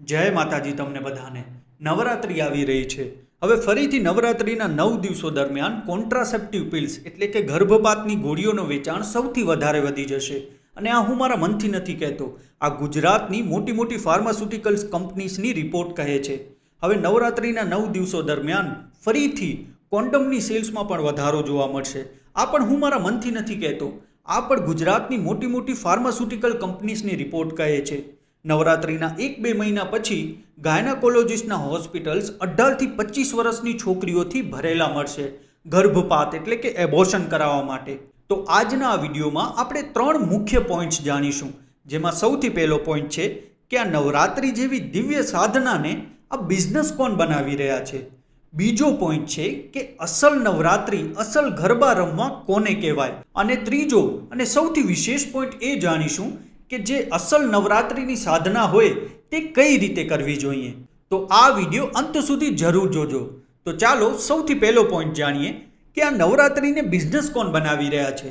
જય માતાજી તમને બધાને. નવરાત્રિ આવી રહી છે. હવે ફરીથી નવરાત્રિના નવ દિવસો દરમિયાન કોન્ટ્રાસેપ્ટિવ પિલ્સ એટલે કે ગર્ભપાતની ગોળીઓનું વેચાણ સૌથી વધારે વધી જશે. અને આ હું મારા મનથી નથી કહેતો. આ ગુજરાતની મોટી મોટી ફાર્માસ્યુટિકલ્સ કંપનીઝની રિપોર્ટ કહે છે. હવે નવરાત્રિના નવ દિવસો દરમિયાન ફરીથી કોન્ડમની સેલ્સમાં પણ વધારો જોવા મળશે. આ પણ હું મારા મનથી નથી કહેતો. આ પણ ગુજરાતની મોટી મોટી ફાર્માસ્યુટિકલ કંપનીઝની રિપોર્ટ કહે છે. નવરાત્રિના એક બે મહિના પછી ગાયનાકોલોજીસ્ટના હોસ્પિટલ્સ અઢારથી પચીસ વર્ષની છોકરીઓથી ભરેલા મળશે. ગર્ભપાત એટલે કે એબોર્શન કરાવવા માટે. તો આજના આ વિડીયોમાં આપણે ત્રણ મુખ્ય પોઈન્ટ્સ જાણીશું. જેમાં સૌથી પહેલો પોઈન્ટ છે કે આ નવરાત્રિ જેવી દિવ્ય સાધનાને આ બિઝનેસ કોણ બનાવી રહ્યા છે. બીજો પોઈન્ટ છે કે અસલ નવરાત્રિ અસલ ગરબા રમવા કોને કહેવાય? અને ત્રીજો અને સૌથી વિશેષ પોઈન્ટ એ જાણીશું કે જે અસલ નવરાત્રિની સાધના હોય તે કઈ રીતે કરવી જોઈએ? તો આ વીડિયો અંત સુધી જરૂર જોજો. તો ચાલો સૌથી પહેલો પોઈન્ટ જાણીએ કે આ નવરાત્રિને બિઝનેસ કોણ બનાવી રહ્યા છે?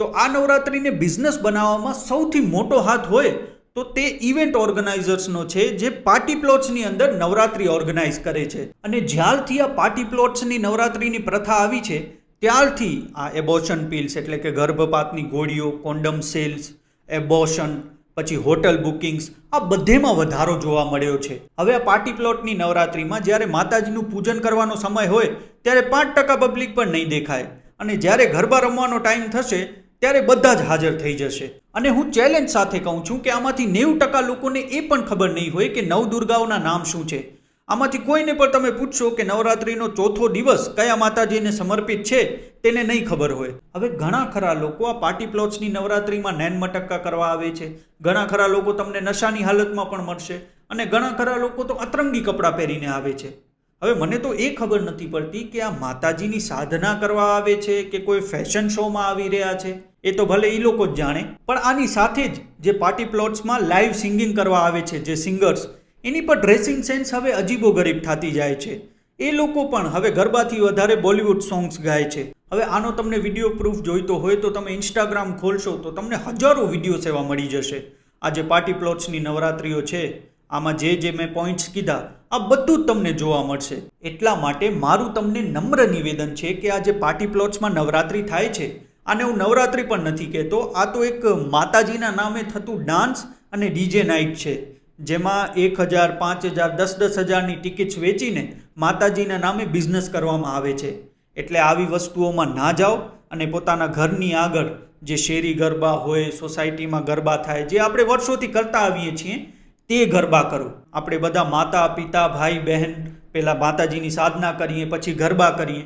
તો આ નવરાત્રિને બિઝનેસ બનાવવામાં સૌથી મોટો હાથ હોય તો તે ઇવેન્ટ ઓર્ગેનાઇઝર્સનો છે જે પાર્ટી પ્લોટ્સની અંદર નવરાત્રિ ઓર્ગેનાઇઝ કરે છે. અને જ્યારથી આ પાર્ટી પ્લોટ્સની નવરાત્રિની પ્રથા આવી છે, ત્યારથી આ એબોશન પિલ્સ એટલે કે ગર્ભપાતની ગોળીઓ કોન્ડમ સેલ્સ એબોશન, પછી હોટલ બુકિંગ્સ, આ બધેમાં વધારો જોવા મળ્યો છે. હવે આ પાર્ટી પ્લોટની નવરાત્રિમાં જ્યારે માતાજીનું પૂજન કરવાનો સમય હોય, ત્યારે પાંચ ટકા પબ્લિક પણ નહીં દેખાય. અને જ્યારે ગરબા રમવાનો ટાઈમ થશે, ત્યારે બધા જ હાજર થઈ જશે. અને હું ચેલેન્જ સાથે કહું છું કે આમાંથી નેવું ટકા લોકોને એ પણ ખબર નહીં હોય કે નવ દુર્ગાઓના નામ શું છે. આમાંથી કોઈને પણ તમે પૂછશો કે નવરાત્રિનો ચોથો દિવસ કયા માતાજીને સમર્પિત છે તેને નહીં ખબર હોય. હવે ઘણા ખરા લોકો આ પાર્ટી પ્લોટ્સની નવરાત્રિમાં નૈન મટક્કા કરવા આવે છે. ઘણા ખરા લોકો તમને નશાની હાલતમાં પણ મળશે અને ઘણા ખરા લોકો તો અતરંગી કપડાં પહેરીને આવે છે. હવે મને તો એ ખબર નથી પડતી કે આ માતાજીની સાધના કરવા આવે છે કે કોઈ ફેશન શોમાં આવી રહ્યા છે. એ તો ભલે એ લોકો જ જાણે, પણ આની સાથે જ જે પાર્ટી પ્લોટ્સમાં લાઈવ સિંગિંગ કરવા આવે છે જે સિંગર્સ એની પર ડ્રેસિંગ સેન્સ હવે અજીબો ગરીબ થતી જાય છે. એ લોકો પણ હવે ગરબાથી વધારે બોલિવૂડ સોંગ્સ ગાય છે. હવે આનો તમને વીડિયો પ્રૂફ જોઈતો હોય તો તમે ઇન્સ્ટાગ્રામ ખોલશો તો તમને હજારો વીડિયો સેવા મળી જશે. આજે પાર્ટી પ્લોટ્સની નવરાત્રિઓ છે. આમાં જે જે મેં પોઈન્ટ્સ કીધા, આ બધું જ તમને જોવા મળશે. એટલા માટે મારું તમને નમ્ર નિવેદન છે કે આ જે પાર્ટી પ્લોટ્સમાં નવરાત્રિ થાય છે. આને હું નવરાત્રિ પણ નથી કહેતો, આ તો એક માતાજીના નામે થતું ડાન્સ અને ડીજે નાઇટ છે. જેમાં એક હજાર, પાંચ હજાર, દસ દસ હજારની ટિકિટ્સ વેચીને માતાજીના નામે બિઝનેસ કરવામાં આવે છે. એટલે આવી વસ્તુઓમાં ના જાઓ અને પોતાના ઘરની આગળ જે શેરી ગરબા હોય, સોસાયટીમાં ગરબા થાય, જે આપણે વર્ષોથી કરતા આવીએ છીએ, તે ગરબા કરો. આપણે બધા માતા, પિતા, ભાઈ, બહેન પહેલાં માતાજીની સાધના કરીએ, પછી ગરબા કરીએ.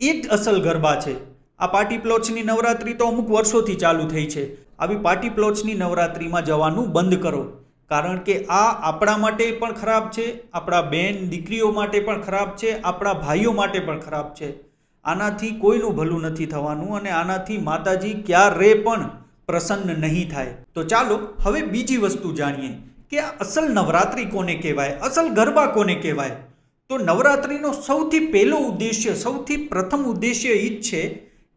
એ જ અસલ ગરબા છે. આ પાર્ટી પ્લોટ્સની નવરાત્રિ તો અમુક વર્ષોથી ચાલુ થઈ છે. આવી પાર્ટી પ્લોટ્સની નવરાત્રિમાં જવાનું બંધ કરો. કારણ કે આ આપણા માટે પણ ખરાબ છે, આપણા બેન દીકરીઓ માટે પણ ખરાબ છે, આપણા ભાઈઓ માટે પણ ખરાબ છે. આનાથી કોઈનું ભલું નથી થવાનું અને આનાથી માતાજી ક્યારે પણ પ્રસન્ન નહીં થાય. તો ચાલો હવે બીજી વસ્તુ જાણીએ કે આ અસલ નવરાત્રિ કોને કહેવાય, અસલ ગરબા કોને કહેવાય? તો નવરાત્રિનો સૌથી પહેલો ઉદ્દેશ્ય, સૌથી પ્રથમ ઉદ્દેશ્ય એ જ છે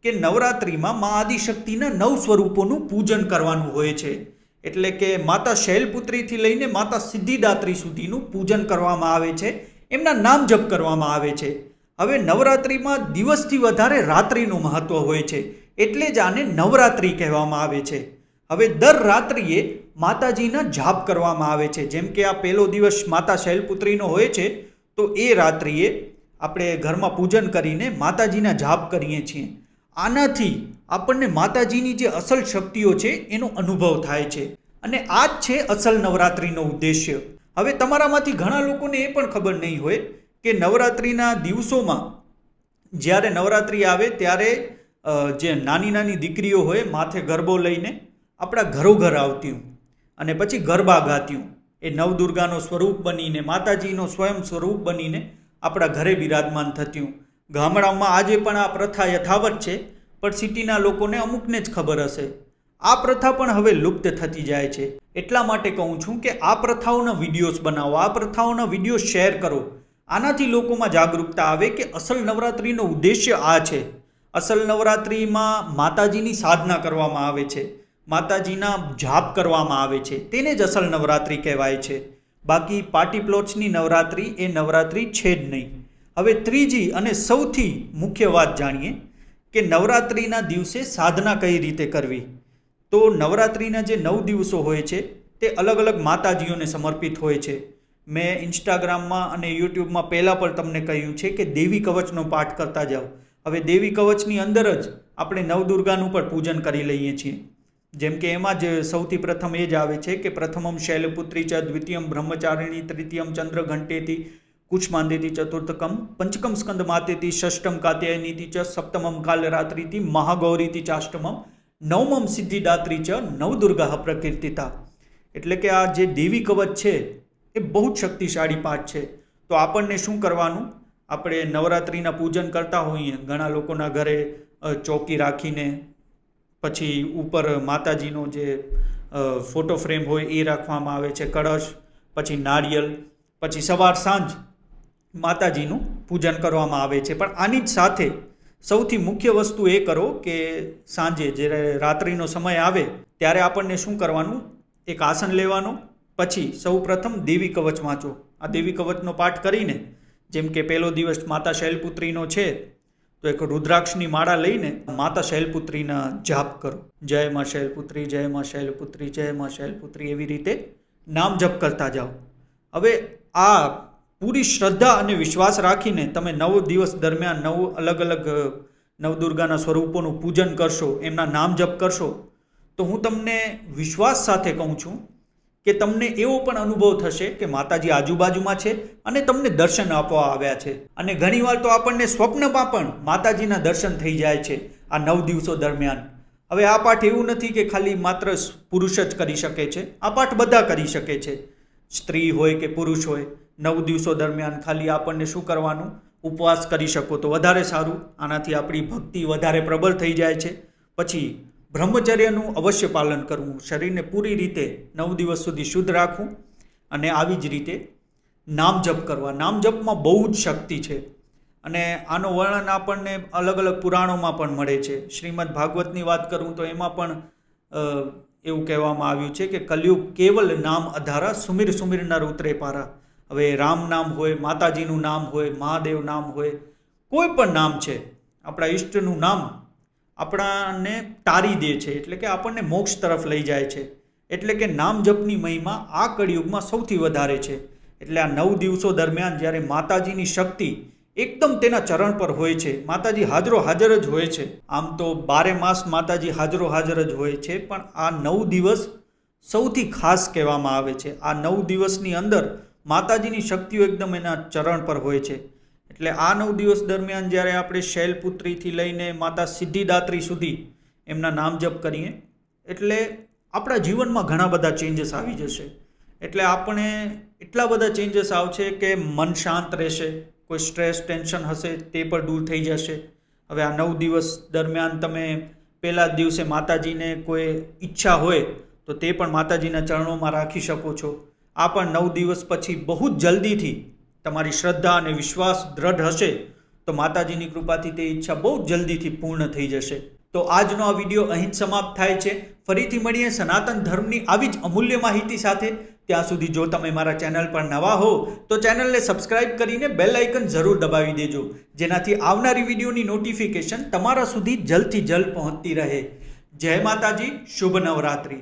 કે નવરાત્રિમાં મા આદિશક્તિના નવ સ્વરૂપોનું પૂજન કરવાનું હોય છે. એટલે કે માતા શૈલપુત્રીથી લઈને માતા સિદ્ધિદાત્રી સુધીનું પૂજન કરવામાં આવે છે. એમના નામ જપ કરવામાં આવે છે. હવે નવરાત્રિમાં દિવસથી વધારે રાત્રિનું મહત્ત્વ હોય છે. એટલે જ આને નવરાત્રિ કહેવામાં આવે છે. હવે દર રાત્રિએ માતાજીના જાપ કરવામાં આવે છે. જેમ કે આ પહેલો દિવસ માતા શૈલપુત્રીનો હોય છે, તો એ રાત્રિએ આપણે ઘરમાં પૂજન કરીને માતાજીના જાપ કરીએ છીએ. આનાથી આપણને માતાજીની જે અસલ શક્તિઓ છે, એનો અનુભવ થાય છે. અને આ જ છે અસલ નવરાત્રિનો ઉદ્દેશ્ય. હવે તમારામાંથી ઘણા લોકોને એ પણ ખબર નહીં હોય કે નવરાત્રિના દિવસોમાં જ્યારે નવરાત્રિ આવે ત્યારે જે નાની નાની દીકરીઓ હોય માથે ગરબો લઈને આપણા ઘરો ઘર આવતી અને પછી ગરબા ગાતી એ નવદુર્ગાનો સ્વરૂપ બનીને, માતાજીનો સ્વયં સ્વરૂપ બનીને આપણા ઘરે બિરાજમાન થતું ગામડામાં આજે પણ આ પ્રથા યથાવત છે. પણ સિટીના લોકોને અમુકને જ ખબર હશે. આ પ્રથા પણ હવે લુપ્ત થતી જાય છે. એટલા માટે કહું છું કે આ પ્રથાઓના વિડીયોઝ બનાવો, આ પ્રથાઓના વીડિયો શેર કરો. આનાથી લોકોમાં જાગૃતતા આવે કે અસલ નવરાત્રિનો ઉદ્દેશ્ય આ છે. અસલ નવરાત્રિમાં માતાજીની સાધના કરવામાં આવે છે. માતાજીના જાપ કરવામાં આવે છે. તેને જ અસલ નવરાત્રિ કહેવાય છે. બાકી પાર્ટી પ્લોટ્સની નવરાત્રિ એ નવરાત્રિ છે જ નહીં. હવે ત્રીજી અને સૌથી મુખ્ય વાત જાણીએ કે નવરાત્રિના દિવસે સાધના કઈ રીતે કરવી? તો નવરાત્રિના જે નવ દિવસો હોય છે, તે અલગ અલગ માતાજીઓને સમર્પિત હોય છે. મેં ઇન્સ્ટાગ્રામમાં અને યુટ્યુબમાં પહેલાં પણ તમને કહ્યું છે કે દેવી કવચનો પાઠ કરતા જાઓ. હવે દેવી કવચની અંદર જ આપણે નવદુર્ગાનું પણ પૂજન કરી લઈએ છીએ. જેમ કે એમાં જ સૌથી પ્રથમ એ જ આવે છે કે પ્રથમમ શૈલપુત્રી ચ, દ્વિતીયમ બ્રહ્મચારિણી, તૃતીયમ ચંદ્ર ઘંટેતી કુચમાંદેતી ચતુર્થકમ પંચકમ સ્કંદ માતેતી ષષ્ટમ કાત્યાયનીતિ ચ સપ્તમમ કાલરાત્રિથી મહાગૌરીતિ ચાષ્ટમમ નવમમ સિદ્ધિદાત્રી ચ નવદુર્ગા પ્રકીર્તિતા. એટલે કે આ જે દેવી કવચ છે, એ બહુ જ શક્તિશાળી પાઠ છે. તો આપણને શું કરવાનું? આપણે નવરાત્રિના પૂજન કરતા હોઈએ, ઘણા લોકોના ઘરે ચોકી રાખીને, પછી ઉપર માતાજીનો જે ફોટો ફ્રેમ હોય એ રાખવામાં આવે છે, કળશ, પછી નારિયેલ, પછી સવાર સાંજ માતાજીનું પૂજન કરવામાં આવે છે. પણ આની જ સાથે સૌથી મુખ્ય વસ્તુ એ કરો કે સાંજે જ્યારે રાત્રિનો સમય આવે ત્યારે આપણને શું કરવાનું? એક આસન લેવાનો, પછી સૌ પ્રથમ દેવી કવચ વાંચો. આ દેવી કવચનો પાઠ કરીને, જેમ કે પહેલો દિવસ માતા શૈલપુત્રીનો છે, તો એક રુદ્રાક્ષની માળા લઈને માતા શૈલપુત્રીના જાપ કરો. જય માં શૈલપુત્રી, જય માં શૈલપુત્રી, જય માં શૈલપુત્રી એવી રીતે નામ જપ કરતા જાઓ. હવે આ પૂરી શ્રદ્ધા અને વિશ્વાસ રાખીને તમે નવ દિવસ દરમિયાન નવ અલગ અલગ નવદુર્ગાના સ્વરૂપોનું પૂજન કરશો, એમના નામ જપ કરશો, તો હું તમને વિશ્વાસ સાથે કહું છું કે તમને એવો પણ અનુભવ થશે કે માતાજી આજુબાજુમાં છે અને તમને દર્શન આપવા આવ્યા છે. અને ઘણીવાર તો આપણને સ્વપ્નમાં પણ માતાજીના દર્શન થઈ જાય છે આ નવ દિવસો દરમિયાન. હવે આ પાઠ એવું નથી કે ખાલી માત્ર પુરુષ જ કરી શકે છે, આ પાઠ બધા કરી શકે છે. સ્ત્રી હોય કે પુરુષ હોય નવ દિવસો દરમિયાન ખાલી આપણને શું કરવાનું? ઉપવાસ કરી શકો. તો વધારે સારું. આનાથી આપણી ભક્તિ વધારે પ્રબળ થઈ જાય છે. પછી બ્રહ્મચર્યનું અવશ્ય પાલન કરવું. શરીરને પૂરી રીતે નવ દિવસ સુધી શુદ્ધ રાખવું અને આવી જ રીતે નામ જપ કરવા. નામ જપમાં બહુ જ શક્તિ છે. અને આનો વર્ણન આપણને અલગ અલગ પુરાણોમાં પણ મળે છે. શ્રીમદ ભાગવતની વાત કરું તો એમાં પણ એવું કહેવામાં આવ્યું છે કે કલયુગ કેવલ નામ અધારા સુમિર સુમિર નર ઉતરે પારા. હવે રામ નામ હોય, માતાજીનું નામ હોય, મહાદેવ નામ હોય, કોઈ પણ નામ છે, આપણા ઈષ્ટનું નામ આપણાને તારી દે છે, એટલે કે આપણને મોક્ષ તરફ લઈ જાય છે. એટલે કે નામ જપની મહિમા આ કળિયુગમાં સૌથી વધારે છે. એટલે આ નવ દિવસો દરમિયાન જ્યારે માતાજીની શક્તિ એકદમ તેના ચરણ પર હોય છે, માતાજી હાજરો હાજર જ હોય છે. આમ તો બારે માસ માતાજી હાજરો હાજર જ હોય છે, પણ આ નવ દિવસ સૌથી ખાસ કહેવામાં આવે છે. આ નવ દિવસની અંદર માતાજીની શક્તિઓ એકદમ એના ચરણ પર હોય છે. એટલે આ નવ દિવસ દરમિયાન જ્યારે આપણે શૈલપુત્રીથી લઈને માતા સિદ્ધિદાત્રી સુધી એમના નામ જપ કરીએ, એટલે આપણા જીવનમાં ઘણા બધા ચેન્જીસ આવી જશે. એટલે આપણે એટલા બધા ચેન્જીસ આવશે કે મન શાંત રહેશે, કોઈ સ્ટ્રેસ ટેન્શન હશે, તે પણ દૂર થઈ જશે. હવે આ નવ દિવસ દરમિયાન તમે પહેલા દિવસે માતાજીને કોઈ ઈચ્છા હોય, તો તે પણ માતાજીના ચરણોમાં રાખી શકો છો. આ પણ નવ દિવસ પછી બહુ જ જલ્દીથી તમારી શ્રદ્ધા અને વિશ્વાસ દ્રઢ હશે, તો માતાજીની કૃપાથી તે ઈચ્છા બહુ જલ્દીથી પૂર્ણ થઈ જશે. તો આજનો આ વીડિયો અહીં જ સમાપ્ત થાય છે. ફરીથી મળીએ સનાતન ધર્મની આવી જ અમૂલ્ય માહિતી સાથે. ત્યાં સુધી જો તમે મારા ચેનલ પર નવા હો, તો ચેનલને સબસ્ક્રાઇબ કરીને બેલ આઇકન જરૂર દબાવી દેજો. જેનાથી આવનારી વિડીયોની નોટિફિકેશન તમારા સુધી જલ્દથી જલ્દ પહોંચતી રહે. જય માતાજી, શુભ નવરાત્રી.